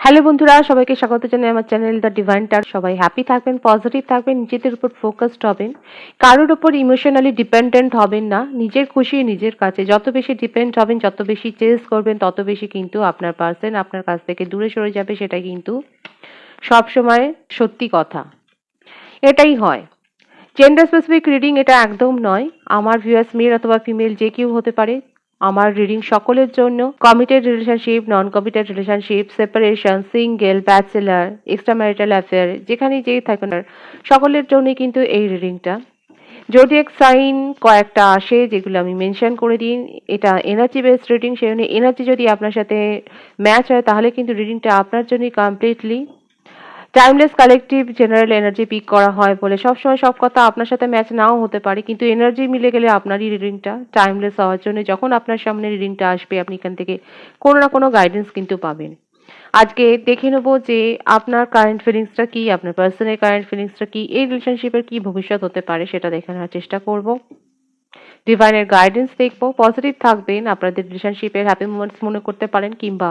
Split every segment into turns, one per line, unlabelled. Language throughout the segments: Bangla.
হ্যালো বন্ধুরা, সবাইকে স্বাগত জানাই আমার চ্যানেল দ্য ডিভাইন টার। সবাই হ্যাপি থাকবেন পজিটিভ থাকবেন, নিজেদের উপর ফোকাসড হবেন। কারোর উপর ইমোশনালি ডিপেন্ডেন্ট হবেন না, নিজের খুশি নিজের কাছে। যত বেশি ডিপেন্ড হবেন, যত বেশি চেস করবেন, তত বেশি কিন্তু আপনার পার্সন আপনার কাছ থেকে দূরে সরে যাবে, সেটা কিন্তু সব সময় সত্যি কথা। এটাই হয়। জেন্ডার স্পেসিফিক রিডিং এটা একদম নয়। আমার ভিউয়ার্স মেল অথবা ফিমেল যে কেউ হতে পারে আমার রিডিং সকলের জন্য। Committed relationship non committed relationship separation single bachelor extra marital affair যেখানে যেই থাকুন সকলের জন্যই কিন্তু এই রিডিংটা যদি এক সাইন কয়েকটা আসে যেগুলো আমি মেনশন করে দিন এটা এনার্জি বেসড রিডিং সেই এনার্জি যদি আপনার সাথে ম্যাচ হয়, তাহলে কিন্তু রিডিংটা আপনার জন্যই completely timeless collective general energy pick করা হয় বলে। সবসময় সব কথা আপনার সাথে ম্যাচ নাও হতে পারে, কিন্তু এনার্জি মিলে গেলে আপনারই রিডিংটা টাইমলেস হওয়ার জন্য যখন আপনার সামনে রিডিংটা আসবে, আপনি এখান থেকে কোনো না কোনো গাইডেন্স কিন্তু পাবেন। আজকে দেখে নেব যে আপনার কারেন্ট ফিলিংসটা কি, আপনার পার্সনের কারেন্ট ফিলিংসটা কি, এই রিলেশনশিপের কি ভবিষ্যৎ হতে পারে সেটা দেখে নেওয়ার চেষ্টা করব। ডিভাইনের গাইডেন্স দেখব পজিটিভ থাকবেন, আপনাদের রিলেশনশিপের হ্যাপি মোমেন্টস মনে করতে পারেন, কিংবা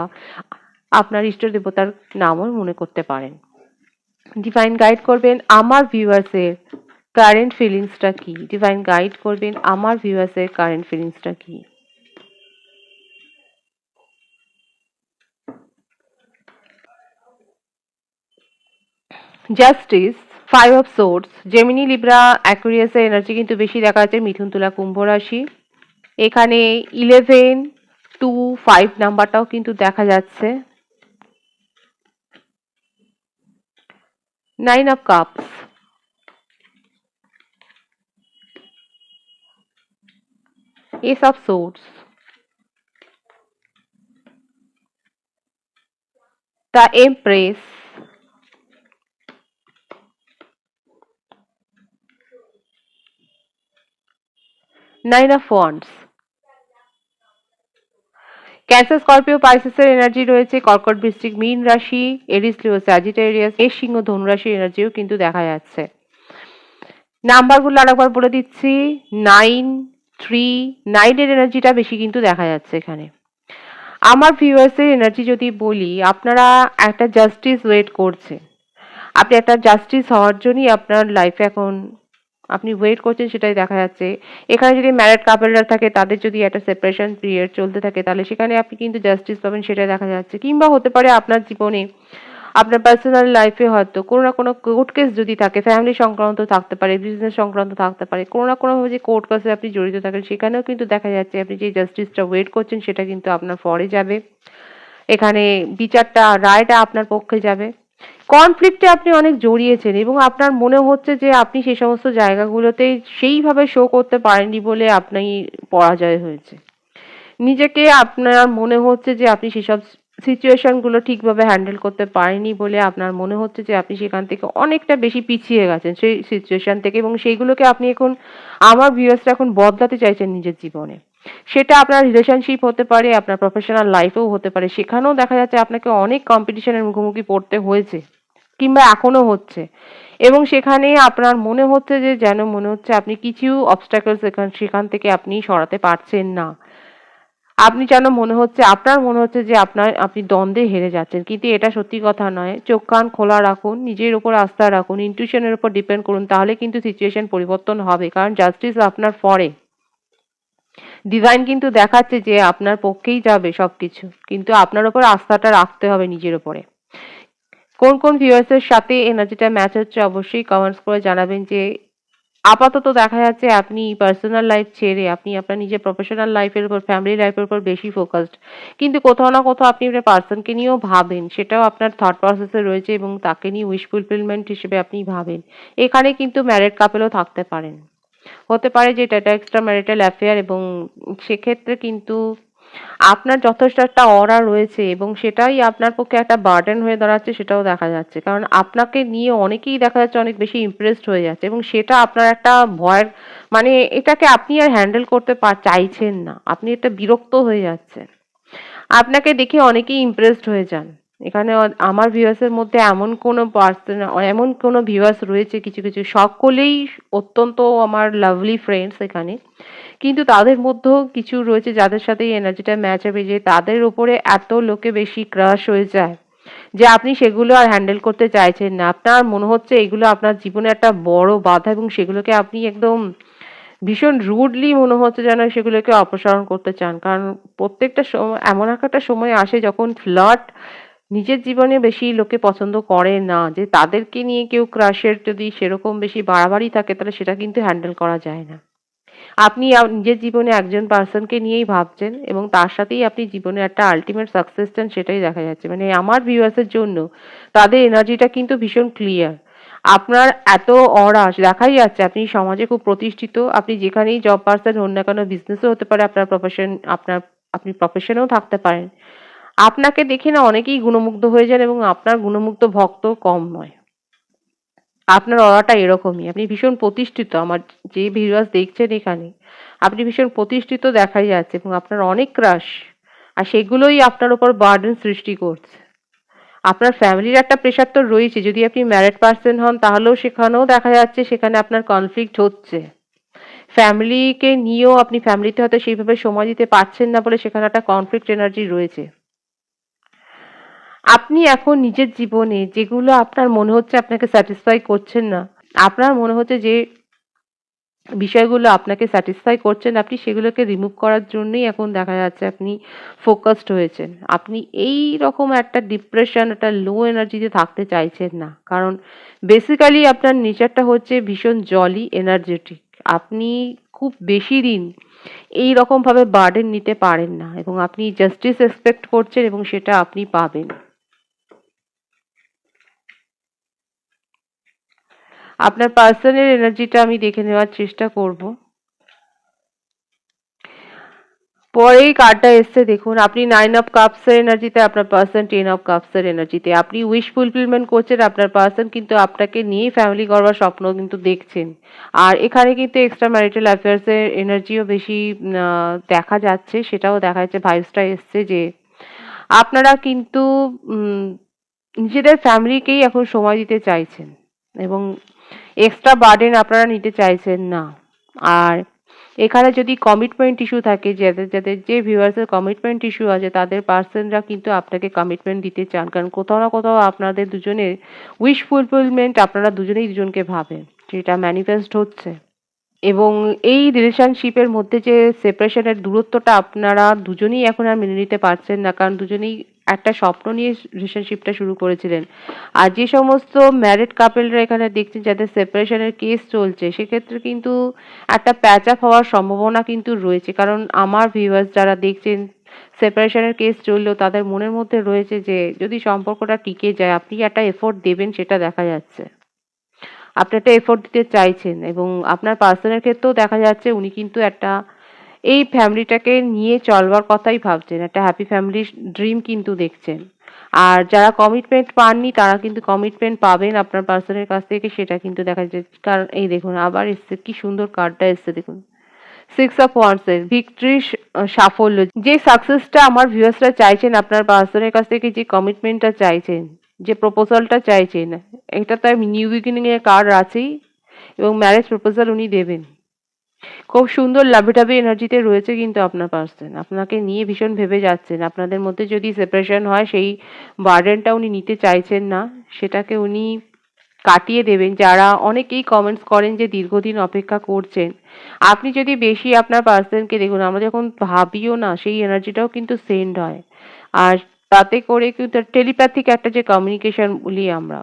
আপনার ইষ্ট দেবতার নামও মনে করতে পারেন। ডিভাইন গাইড করবেন আমার ভিউয়ার্সের কারেন্ট ফিলিংসটা কি? ডিভাইন গাইড করবেন আমার ভিউয়ার্সের কারেন্ট ফিলিংসটা কি? Justice five of swords Gemini Libra অ্যাকুরিয়াসের energy কিন্তু বেশি দেখা যাচ্ছে মিথুন, তুলা, কুম্ভ রাশি। এখানে ইলেভেন টু ফাইভ নাম্বারটাও কিন্তু দেখা যাচ্ছে। Nine of Cups. Ace of Swords. The Empress. Nine of Wands. Cancer Scorpio, পাইসেসের energy রয়েছে, কর্কট বৃশ্চিক মীন রাশি, এরিস, লিও, স্যাজিটেরিয়াস এর সিংহ ধনু রাশির এনার্জিও কিন্তু দেখা যাচ্ছে। নাম্বারগুলো আরেকবার বলে দিচ্ছি, নাইন, থ্রি, নাইনের এনার্জিটা বেশি কিন্তু দেখা যাচ্ছে এখানে। আমার ভিউয়ার্সের এনার্জি যদি বলি, আপনারা একটা জাস্টিস ওয়েট করছে আপনি একটা জাস্টিস হওয়ার জন্যই আপনার লাইফে এখন আপনি ওয়েট করছেন সেটাই দেখা যাচ্ছে। এখানে যদি ম্যারেড কাপলরা থাকে, তাদের যদি একটা সেপারেশন পিরিয়ড চলতে থাকে, তাহলে সেখানে আপনি কিন্তু জাস্টিস পাবেন, সেটাই দেখা যাচ্ছে। কিংবা হতে পারে আপনার জীবনে, আপনার পার্সোনাল লাইফে হয়তো কোনো না কোনো কোর্ট কেস যদি থাকে ফ্যামিলি সংক্রান্ত থাকতে পারে বিজনেস সংক্রান্ত থাকতে পারে, কোনো না কোনোভাবে যে কোর্ট কেসে আপনি জড়িত থাকেন, সেখানেও কিন্তু দেখা যাচ্ছে আপনি যে জাস্টিসটা ওয়েট করছেন, সেটা কিন্তু আপনার ফরে যাবে। এখানে বিচারটা, রায়টা আপনার পক্ষে যাবে। কনফ্লিক্টে আপনি অনেক জড়িয়েছেন এবং আপনার মনে হচ্ছে যে আপনি সেই সমস্ত জায়গাগুলোতে সেইভাবে শো করতে পারেননি বলে আপনি পরাজয় হয়েছে। নিজেকে আপনার মনে হচ্ছে যে আপনি সেসব সিচুয়েশনগুলো ঠিকভাবে হ্যান্ডেল করতে পারেনি বলে আপনার মনে হচ্ছে যে আপনি সেখান থেকে অনেকটা বেশি পিছিয়ে গেছেন সেই সিচুয়েশন থেকে এবং সেইগুলোকে আপনি এখন, আমার ভিউয়ার্সরা এখন বদলাতে চাইছেন নিজের জীবনে। সেটা আপনার রিলেশনশিপ হতে পারে, আপনার প্রফেশনাল লাইফেও হতে পারে। সেখানেও দেখা যাচ্ছে আপনাকে অনেক কম্পিটিশনের মুখোমুখি পড়তে হয়েছে কিংবা এখনও হচ্ছে। এবং সেখানে আপনার মনে হচ্ছে যে, যেন মনে হচ্ছে আপনি কিছু অবস্টাকল সেখান সেখান থেকে আপনি সরাতে পারছেন না। আপনি যেন মনে হচ্ছে, আপনার মনে হচ্ছে যে আপনার, আপনি দ্বন্দ্বে হেরে যাচ্ছেন। কিন্তু এটা সত্যি কথা নয়। চোখ কান খোলা রাখুন, নিজের উপর আস্থা রাখুন। ইনটিউশনের উপর ডিপেন্ড করুন, তাহলে কিন্তু সিচুয়েশন পরিবর্তন হবে। কারণ জাস্টিস আপনার ফরে ডিভাইন কিন্তু দেখাচ্ছে যে আপনার পক্ষেই যাবে সবকিছু। কিন্তু আপনার ওপর আস্থাটা রাখতে হবে নিজের ওপরে। কোন কোন ভিউয়ার্সের সাথে এনার্জিটা ম্যাচ হচ্ছে অবশ্যই কমেন্টস করে জানাবেন যে আপাতত দেখা যাচ্ছে আপনি পার্সোনাল লাইফ ছেড়ে আপনি আপনার নিজের প্রফেশনাল লাইফের উপর ফ্যামিলি লাইফের উপর বেশি ফোকাসড কিন্তু কোথাও না কোথাও আপনি আপনার পার্সনকে নিয়েও ভাবেন, সেটাও আপনার থট প্রসেসে রয়েছে এবং তাকে নিয়ে উইশ ফুলফিলমেন্ট হিসেবে আপনি ভাবেন। এখানে কিন্তু ম্যারেড কাপেলও থাকতে পারেন। হতে পারে যে এটা এক্সট্রা ম্যারিটাল অ্যাফেয়ার এবং সেক্ষেত্রে কিন্তু আপনার যথেষ্ট একটা অরা রয়েছে এবং সেটাই আপনার পক্ষে একটা বার্ডেন হয়ে দাঁড়াচ্ছে সেটাও দেখা যাচ্ছে। কারণ আপনাকে নিয়ে অনেকেই দেখা যাচ্ছে অনেক বেশি ইমপ্রেসড হয়ে যাচ্ছে এবং সেটা আপনার একটা ভয়ের মানে এটাকে আপনি আর হ্যান্ডেল করতে চাইছেন না। আপনি এটা বিরক্ত হয়ে যাচ্ছেন। আপনাকে দেখে অনেকেই ইমপ্রেসড হয়ে যান। এখানে আমার ভিউয়ার্সের মধ্যে এমন কোনো পার্সন এমন কোনো ভিউয়ার্স রয়েছে কিছু কিছু সকলেই অত্যন্ত আমার লাভলি ফ্রেন্ডস এখানে। কিন্তু তাদের মধ্যেও কিছু রয়েছে যাদের সাথে এনার্জিটা ম্যাচ হবে, যে তাদের উপরে এত লোকে বেশি ক্রাশ হয়ে যায়, যে আপনি সেগুলো আর হ্যান্ডেল করতে চাইছেন না। আপনার মনে হচ্ছে এগুলো আপনার জীবনে একটা বড় বাধা এবং সেগুলোকে আপনি একদম ভীষণ রুডলি মনে হচ্ছে যেন সেগুলোকে অপসারণ করতে চান। কারণ প্রত্যেকটা সময়, এমন একটা সময় আসে যখন ফ্লার্ট নিজের জীবনে বেশি লোকে পছন্দ করে না, যে তাদেরকে নিয়ে কেউ ক্রাশের যদি সেরকম বেশি বাড়াবাড়ি থাকে, তাহলে সেটা কিন্তু হ্যান্ডেল করা যায় না। আপনি নিজের জীবনে একজন পার্সনকে নিয়েই ভাবছেন এবং তার সাথেই আপনি জীবনে একটা আলটিমেট সাকসেস চান সেটাই দেখা যাচ্ছে। মানে আমার ভিউয়ার্সের জন্য তাদের এনার্জিটা কিন্তু ভীষণ ক্লিয়ার আপনার এত অরাস দেখাই যাচ্ছে আপনি সমাজে খুব প্রতিষ্ঠিত, আপনি যেখানেই জব পার্সন হন না কেন বিজনেসও হতে পারে আপনার প্রফেশন আপনার, আপনি প্রফেশনেও থাকতে পারেন। আপনাকে দেখে না অনেকেই গুণমুগ্ধ হয়ে যান এবং আপনার গুণমুগ্ধ ভক্ত কম নয়। আপনার অরাটা এরকমই। আপনি ভীষণ প্রতিষ্ঠিত। আমার যে ভিউয়ার্স দেখছেন এখানে, আপনি ভীষণ প্রতিষ্ঠিত দেখাই যাচ্ছে এবং আপনার অনেক ক্রাশ আর সেগুলোই আপনার উপর বার্ডেন সৃষ্টি করছে। আপনার ফ্যামিলির একটা প্রেশার তো রয়েছে। যদি আপনি ম্যারেড পার্সন হন, তাহলেও সেখানেও দেখা যাচ্ছে সেখানে আপনার কনফ্লিক্ট হচ্ছে। ফ্যামিলিকে নিয়েও আপনি ফ্যামিলিতে হয়তো সেইভাবে সময় দিতে পারছেন না বলে সেখানে একটা কনফ্লিক্ট এনার্জি রয়েছে। আপনি এখন নিজের জীবনে যেগুলো আপনার মনে হচ্ছে আপনাকে স্যাটিসফাই করছেন না, আপনার মনে হচ্ছে যে বিষয়গুলো আপনাকে স্যাটিসফাই করছেন, আপনি সেগুলোকে রিমুভ করার জন্যই এখন দেখা যাচ্ছে আপনি ফোকাসড হয়েছেন। আপনি এই রকম একটা ডিপ্রেশন একটা লো এনার্জিতে থাকতে চাইছেন না। কারণ বেসিক্যালি আপনার নেচারটা হচ্ছে ভীষণ জলি এনার্জেটিক আপনি খুব বেশি দিন এই রকমভাবে বার্ডেন নিতে পারেন না এবং আপনি জাস্টিস এক্সপেক্ট করছেন এবং সেটা আপনি পাবেন। আপনার পার্সনের এনার্জিটা আমি দেখে নেওয়ার চেষ্টা করব। পরেই কার্ডটা এসছে, দেখুন, আপনি নাইন অফ কাপসের এনার্জিতে আপনার পার্সন টেন অফ কাপসের এনার্জিতে আপনি উইশ ফুলফিলমেন্ট করছেন, আপনার পার্সন কিন্তু আপনাকে নিয়ে ফ্যামিলি করবার স্বপ্ন কিন্তু দেখছেন। আর এখানে কিন্তু এক্সট্রা ম্যারিটাল অ্যাফেয়ার্সের এনার্জিও বেশি দেখা যাচ্ছে, সেটাও দেখা যাচ্ছে ভাইবসটা এসছে যে আপনারা কিন্তু নিজেদের ফ্যামিলিকেই এখন সময় দিতে চাইছেন। এবং এক্সট্রা বার্ডেন আপনারা নিতে চাইছেন না। আর এখানে যদি কমিটমেন্ট ইস্যু থাকে, যাদের যাদের যে ভিউয়ার্সের কমিটমেন্ট ইস্যু আছে, তাদের পার্সনরা কিন্তু আপনাকে কমিটমেন্ট দিতে চান। কারণ কোথাও না কোথাও আপনাদের দুজনের উইশ ফুলফিলমেন্ট আপনারা দুজনেই দুজনকে ভাবেন, যেটা ম্যানিফেস্ট হচ্ছে। এবং এই রিলেশনশিপের মধ্যে যে সেপারেশনের দূরত্বটা আপনারা দুজনেই এখন আর মেনে নিতে পারছেন না, কারণ দুজনেই একটা স্বপ্ন নিয়ে রিলেশনশিপটা শুরু করেছিলেন। আর যে সমস্ত ম্যারিড কাপেলরা এখানে দেখছেন, যাদের সেপারেশনের কেস চলছে, সেক্ষেত্রে কিন্তু একটা প্যাচ আপ হওয়ার সম্ভাবনা কিন্তু রয়েছে। কারণ আমার ভিউয়ার্স যারা দেখছেন সেপারেশনের কেস চললেও তাদের মনের মধ্যে রয়েছে যে, যদি সম্পর্কটা টিকে যায়, আপনি একটা এফোর্ট দেবেন, সেটা দেখা যাচ্ছে। আপনি একটা এফোর্ট দিতে চাইছেন এবং আপনার পার্সনের ক্ষেত্রেও দেখা যাচ্ছে, উনি কিন্তু একটা এই ফ্যামিলিটাকে নিয়ে চলবার কথাই ভাবছেন। একটা হ্যাপি ফ্যামিলির ড্রিম কিন্তু দেখছেন। আর যারা কমিটমেন্ট পাননি, তারা কিন্তু কমিটমেন্ট পাবেন আপনার পার্সনের কাছ থেকে, সেটা কিন্তু দেখা যাচ্ছে কারণ এই দেখুন, আবার এসছে, কি সুন্দর কার্ডটা এসছে, দেখুন। সিক্স অফ ওয়ান্সের ভিক্টরি সাফল্য। যে সাকসেসটা আমার ভিউয়ার্সরা চাইছেন, আপনার পার্সনের কাছ থেকে যে কমিটমেন্টটা চাইছেন, যে প্রপোজালটা চাইছেন, এটা তো নিউ বিগিনিং এর কার্ড আছেই এবং ম্যারেজ প্রপোজাল উনি দেবেন। খুব সুন্দর লাভিটাভি এনার্জিতে রয়েছে কিন্তু আপনার পার্সন আপনাকে নিয়ে ভীষণ ভেবে যাচ্ছেন। আপনাদের মধ্যে যদি সেপারেশন হয়, সেই বার্ডেনটা উনি নিতে চাইছেন না। সেটাকে উনি কাটিয়ে দেবেন। যারা অনেকেই কমেন্টস করেন যে দীর্ঘদিন অপেক্ষা করছেন, আপনি যদি বেশি আপনার পার্সনকে দেখুন, আমরা যখন ভাবিও না, সেই এনার্জিটাও কিন্তু সেন্ড হয়। আর তাতে করে কিন্তু টেলিপ্যাথিক একটা যে কমিউনিকেশন বলি আমরা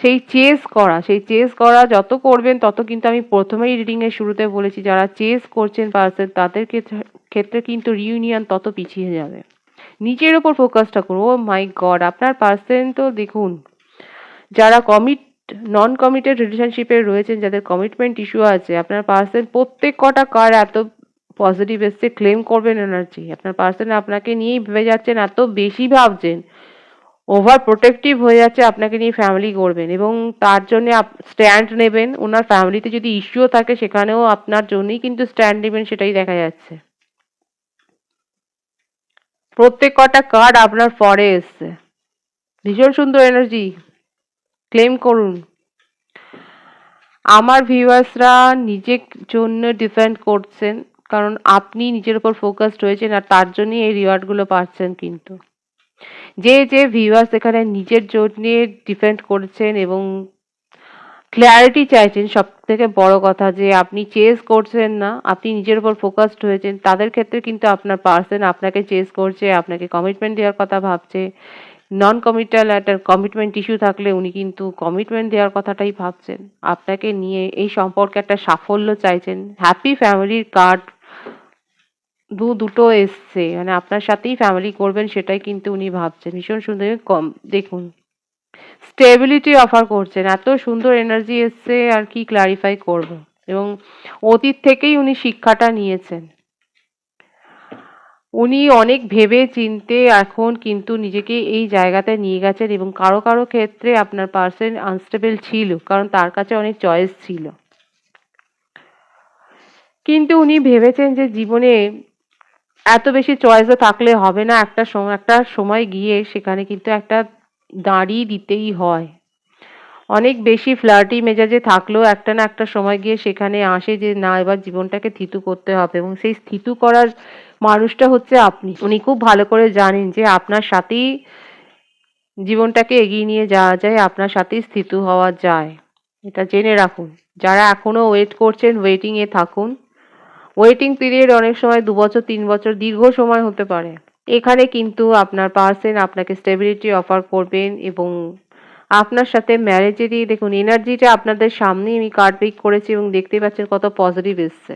সেই চেস করা, সেই চেস করা যত করবেন তত কিন্তু আমি প্রথমেই রিডিং এর শুরুতে বলেছি, যারা চেস করছেন পার্সন তাদের ক্ষেত্রে কিন্তু রিউনিয়ন তত পিছিয়ে যাবে। নিজের ওপর ফোকাসটা করুন ও মাই গড আপনার পার্সন তো দেখুন, যারা কমিট নন কমিটেড রিলেশনশিপে রয়েছেন, যাদের কমিটমেন্ট ইস্যু আছে, আপনার পার্সন প্রত্যেক কটা কার এত পজিটিভ এসছে ক্লেম করবেন এনার্জি আপনার পার্সন আপনাকে নিয়েই ভেবে যাচ্ছেন, এত বেশি ভাবছেন ওভার প্রোটেক্টিভ হয়ে যাচ্ছে, আপনাকে নিয়ে ফ্যামিলি করবেন এবং তার জন্য স্ট্যান্ড নেবেন। ওনার ফ্যামিলিতে যদি ইস্যুও থাকে, সেখানেও আপনার জন্যই কিন্তু স্ট্যান্ড নেবেন, সেটাই দেখা যাচ্ছে। প্রত্যেক কটা কার্ড আপনার পরে এসছে। ভীষণ সুন্দর এনার্জি ক্লেম করুন। আমার ভিউয়ার্সরা নিজের জন্য ডিফেন্ড করছেন, কারণ আপনি নিজের উপর ফোকাসড হয়েছেন আর তার জন্যই এই রিওয়ার্ডগুলো পাচ্ছেন কিন্তু। যে যে ভিউয়ার্স এখানে নিজের জোট নিয়ে ডিফেন্ড করছেন এবং ক্ল্যারিটি চাইছেন সব থেকে বড় কথা যে আপনি চেস করছেন না, আপনি নিজের উপর ফোকাসড হয়েছেন, তাদের ক্ষেত্রে কিন্তু আপনার পার্সন আপনাকে চেস করছে, আপনাকে কমিটমেন্ট দেওয়ার কথা ভাবছে। নন কমিটাল একটা কমিটমেন্ট ইস্যু থাকলে উনি কিন্তু কমিটমেন্ট দেওয়ার কথাটাই ভাবছেন। আপনাকে নিয়ে এই সম্পর্কে একটা সাফল্য চাইছেন। হ্যাপি ফ্যামিলির কার্ড দু দুটো এসছে মানে আপনার সাথেই ফ্যামিলি করবেন সেটাই কিন্তু উনি ভাবছেন। ভীষণ সুন্দর কম, দেখুন স্টেবিলিটি অফার করছেন, এত সুন্দর এনার্জি এসছে আর কি ক্লারিফাই করব। এবং অতীত থেকেই উনি শিক্ষাটা নিয়েছেন। উনি অনেক ভেবে চিনতে এখন কিন্তু নিজেকে এই জায়গাতে নিয়ে গেছেন এবং কারও কারও ক্ষেত্রে আপনার পার্সন আনস্টেবল ছিল, কারণ তার কাছে অনেক চয়েস ছিল। কিন্তু উনি ভেবেছেন যে জীবনে এত বেশি চয়েসও থাকলে হবে না, একটা সময় একটা সময় গিয়ে সেখানে কিন্তু একটা দাঁড়িয়ে দিতেই হয়। অনেক বেশি ফ্লার্টি মেজাজে থাকলেও একটা না একটা সময় গিয়ে সেখানে আসে যে, না, এবার জীবনটাকে থিতু করতে হবে। এবং সেই স্থিতু করার মানুষটা হচ্ছে আপনি। উনি খুব ভালো করে জানেন যে, আপনার সাথেই জীবনটাকে এগিয়ে নিয়ে যাওয়া যায়, আপনার সাথেই স্থিতু হওয়া যায়। এটা জেনে রাখুন। যারা এখনও ওয়েট করছেন ওয়েটিং এ থাকুন। ওয়েটিং পিরিয়ড অনেক সময় দু বছর, তিন বছর দীর্ঘ সময় হতে পারে। এখানে কিন্তু আপনার পার্সন আপনাকে স্টেবিলিটি অফার করবেন এবং আপনার সাথে ম্যারেজেরই দেখুন এনার্জিটা আপনাদের সামনেই আমি কার্ড পিক করেছি এবং দেখতে পাচ্ছেন কত পজিটিভ এসছে।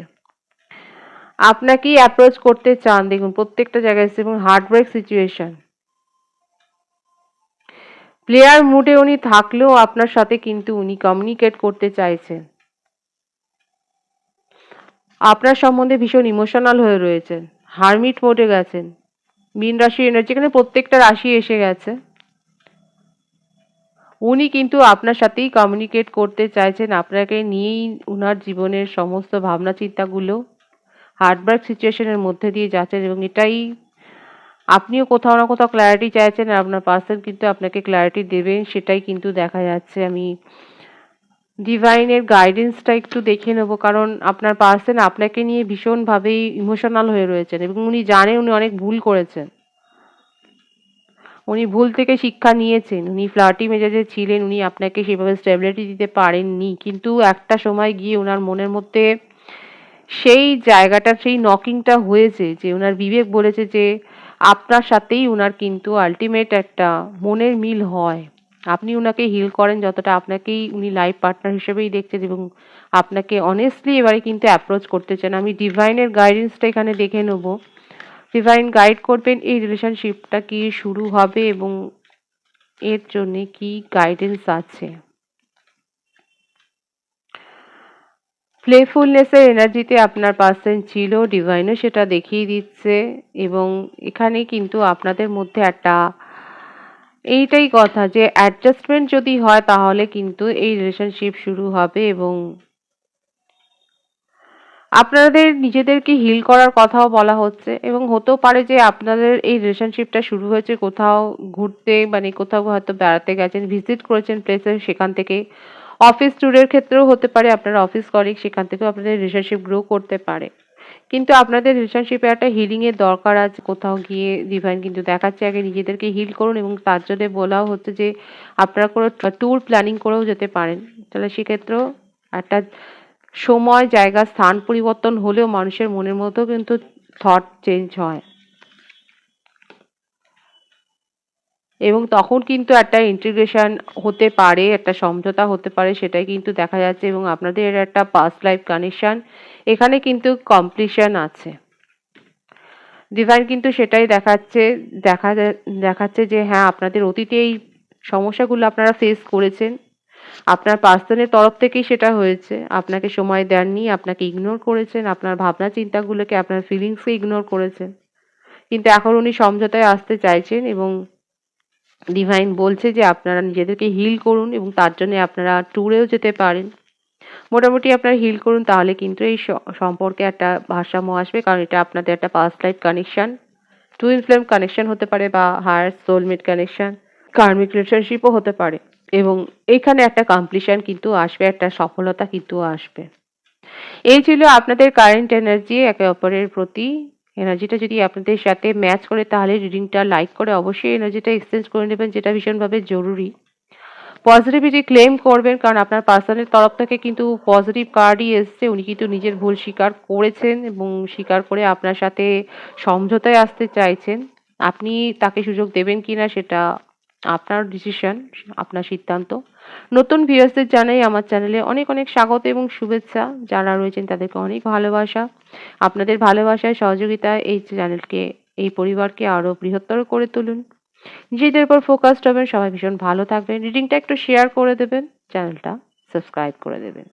আপনাকেই অ্যাপ্রোচ করতে চান, দেখুন প্রত্যেকটা জায়গায় এসছে এবং হার্ট ব্রেক সিচুয়েশন প্লেয়ার মুডে উনি থাকলেও আপনার সাথে কিন্তু উনি কমিউনিকেট করতে চাইছেন। আপনার সম্বন্ধে ভীষণ ইমোশনাল হয়ে রয়েছেন। হারমিট মোডে গেছেন। মীন রাশি এনার্জি এখানে প্রত্যেকটা রাশি এসে গেছে। উনি কিন্তু আপনার সাথেই কমিউনিকেট করতে চাইছেন। আপনাকে নিয়েই উনার জীবনের সমস্ত ভাবনা চিন্তাগুলো হার্টব্রেক সিচুয়েশনের মধ্যে দিয়ে যাচ্ছেন এবং এটাই আপনিও কোথাও না কোথাও ক্ল্যারিটি চাইছেন আর আপনার পার্সন কিন্তু আপনাকে ক্ল্যারিটি দেবেন, সেটাই কিন্তু দেখা যাচ্ছে। আমি ডিভাইনের গাইডেন্সটা একটু দেখে নেব, কারণ আপনার পার্সন আপনাকে নিয়ে ভীষণভাবেই ইমোশনাল হয়ে রয়েছেন এবং উনি জানেন উনি অনেক ভুল করেছেন। উনি ভুল থেকে শিক্ষা নিয়েছেন, উনি ফ্লার্টি মেজাজে ছিলেন, উনি আপনাকে সেভাবে স্টেবিলিটি দিতে পারেননি, কিন্তু একটা সময় গিয়ে ওনার মনের মধ্যে সেই জায়গাটা, সেই নকিংটা হয়েছে যে ওনার বিবেক বলেছে যে আপনার সাথেই ওনার কিন্তু আলটিমেট একটা মনের মিল হয়। আপনি ওনাকে হিল করেন যতটা আপনাকেই উনি লাইফ পার্টনার হিসেবেই দেখছেন এবং আপনাকে অনেস্টলি এবারে কিন্তু অ্যাপ্রোচ করতে চান। আমি ডিভাইনের গাইডেন্সটা এখানে দেখে নেব। ডিভাইন গাইড করবেন, এই রিলেশনশিপটা কি শুরু হবে এবং এর জন্য কি গাইডেন্স আছে? প্লেফুলনেসের এনার্জিতে আপনার পার্সেন্ট ছিল ডিভাইনও সেটা দেখিয়ে দিচ্ছে, এবং এখানে কিন্তু আপনাদের মধ্যে একটা এইটাই কথা যে অ্যাডজাস্টমেন্ট যদি হয় তাহলে কিন্তু এই রিলেশনশিপ শুরু হবে এবং আপনাদের নিজেদেরকে হিল করার কথাও বলা হচ্ছে এবং হতেও পারে যে আপনাদের এই রিলেশনশিপটা শুরু হয়েছে কোথাও ঘুরতে মানে কোথাও হয়তো বেড়াতে গেছেন ভিজিট করেছেন প্লেসে সেখান থেকে। অফিস ট্যুরের ক্ষেত্রেও হতে পারে, আপনারা অফিস কলিগ সেখান থেকেও আপনাদের রিলেশনশিপ গ্রো করতে পারে। কিন্তু আপনাদের রিলেশনশিপে একটা হিলিংয়ের দরকার আছে। কোথাও গিয়ে ডিভাইন কিন্তু দেখাচ্ছে আগে নিজেদেরকে হিল করুন এবং তার জন্য বলাও হচ্ছে যে, আপনারা কোনো ট্যুর প্ল্যানিং করেও যেতে পারেন। তাহলে সেক্ষেত্রেও একটা সময়, জায়গা, স্থান পরিবর্তন হলেও মানুষের মনের মধ্যেও কিন্তু থট চেঞ্জ হয়। এবং তখন কিন্তু একটা ইন্টিগ্রেশন হতে পারে, একটা সমঝোতা হতে পারে, সেটাই কিন্তু দেখা যাচ্ছে এবং আপনাদের একটা পাস্ট লাইফ কানেকশন এখানে কিন্তু কমপ্লিশন আছে। ডিভাইন কিন্তু সেটাই দেখাচ্ছে, দেখা দেখাচ্ছে যে হ্যাঁ আপনাদের অতীতে এই সমস্যাগুলো আপনারা ফেস করেছেন। আপনার পার্সনের তরফ থেকেই সেটা হয়েছে। আপনাকে সময় দেননি, আপনাকে ইগনোর করেছেন, আপনার ভাবনা চিন্তাগুলোকে আপনার ফিলিংসকে ইগনোর করেছেন। কিন্তু এখন উনি সমঝোতায় আসতে চাইছেন এবং ডিভাইন বলছে যে আপনারা নিজেদেরকে হিল করুন এবং তার জন্য আপনারা ট্যুরেও যেতে পারেন। মোটামুটি আপনারা হিল করুন তাহলে কিন্তু এই সম্পর্কে একটা ভারসাম্য আসবে, কারণ এটা আপনাদের একটা past life connection twin flame connection হতে পারে বা হায়ার সোলমেট কানেকশন কার্মিক রিলেশনশিপও হতে পারে। এবং এইখানে একটা কমপ্লিশন কিন্তু আসবে, একটা সফলতা কিন্তু আসবে। এই ছিল আপনাদের কারেন্ট এনার্জি একে অপরের প্রতি। এনার্জিটা যদি আপনাদের সাথে ম্যাচ করে, তাহলে রিডিংটা লাইক করে অবশ্যই এনার্জিটা এক্সচেঞ্জ করে নেবেন, যেটা ভীষণভাবে জরুরি। পজিটিভিটি ক্লেম করবেন, কারণ আপনার পার্সনের তরফ থেকে কিন্তু পজিটিভ কার্ডই এসছে। উনি কিন্তু নিজের ভুল স্বীকার করেছেন এবং স্বীকার করে আপনার সাথে সমঝোতায় আসতে চাইছেন। আপনি তাকে সুযোগ দেবেন কিনা সেটা আপনার ডিসিশন আপনার সিদ্ধান্ত। নতুন ভিউয়ার্সদের জানাই আমার চ্যানেলে অনেক অনেক স্বাগত এবং শুভেচ্ছা। যারা রয়েছেন তাদেরকে অনেক ভালোবাসা। আপনাদের ভালোবাসায়, সহযোগিতায় এই চ্যানেলকে এই পরিবারকে আরও বৃহত্তর করে তুলুন। নিজেদের উপর ফোকাসড হবেন, সবাই ভীষণ ভালো থাকবেন। রিডিংটা একটু শেয়ার করে দেবেন চ্যানেলটা সাবস্ক্রাইব করে দেবেন।